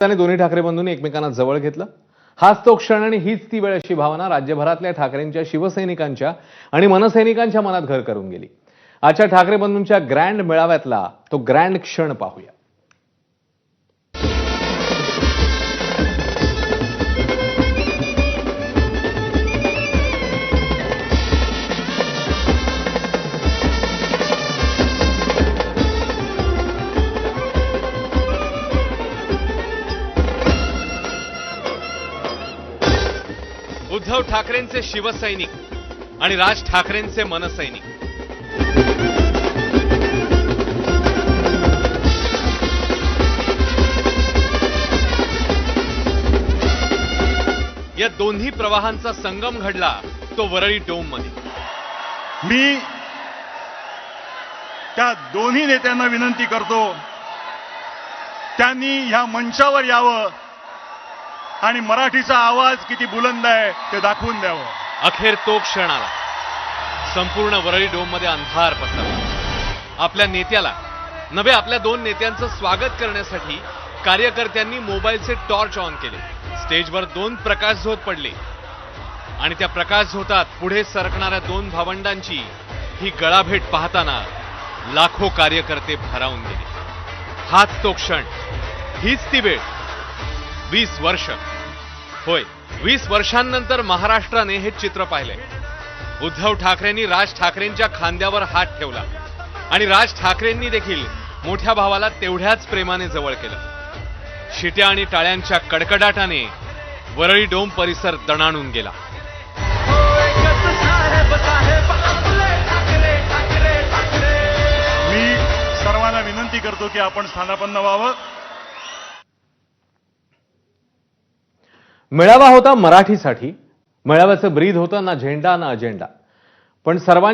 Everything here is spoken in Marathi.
त्याने दोन्ही ठाकरे बंधूंनी एकमेकांना जवळ घेतलं. हाच तो क्षण आणि हीच ती वेळ अशी भावना राज्यभरातल्या ठाकरेंच्या शिवसैनिकांच्या आणि मनसैनिकांच्या मनात घर करून गेली. आजच्या ठाकरे बंधूंच्या ग्रँड मेळाव्यातला तो ग्रँड क्षण पाहूया. उद्धव ठाकरेंचे शिवसैनिक आणि राज ठाकरेंचे मनसैनिक. या दोन्ही प्रवाहांचा संगम घडला तो वरळी डोममध्ये मी त्या दोन्ही नेत्यांना विनंती करतो त्यांनी ह्या मंचावर यावं. आणि मराठीचा आवाज किती बुलंद आहे ते दाखवून द्यावं. अखेर तो क्षण आला. संपूर्ण वरळी डोममध्ये अंधार पसरला. आपल्या नेत्याला नव्हे आपल्या दोन नेत्यांचं स्वागत करण्यासाठी कार्यकर्त्यांनी मोबाईलचे टॉर्च ऑन केले. स्टेजवर दोन प्रकाश झोत पडले. आणि त्या प्रकाश झोतात पुढे सरकणाऱ्या दोन भावंडांची ही गळाभेट पाहताना लाखो कार्यकर्ते भारावून गेले. हाच तो क्षण. हीच ती वेळ. वीस वर्ष. होय. वीस वर्षांनंतर महाराष्ट्राने हे चित्र पाहिले. उद्धव ठाकरेंनी राज ठाकरेंच्या खांद्यावर हात ठेवला. आणि राज ठाकरेंनी देखील मोठ्या भावाला तेवढ्याच प्रेमाने जवळ केलं. शिट्या आणि टाळ्यांच्या कडकडाटाने वरळी डोम परिसर दणाणून गेला. मी सर्वांना विनंती करतो की आपण स्थानापन्न व्हावं. मेळावा होता मराठीसाठी. मेळाव्याचं ब्रीद होतं ना झेंडा ना अजेंडा. पण सर्वांनी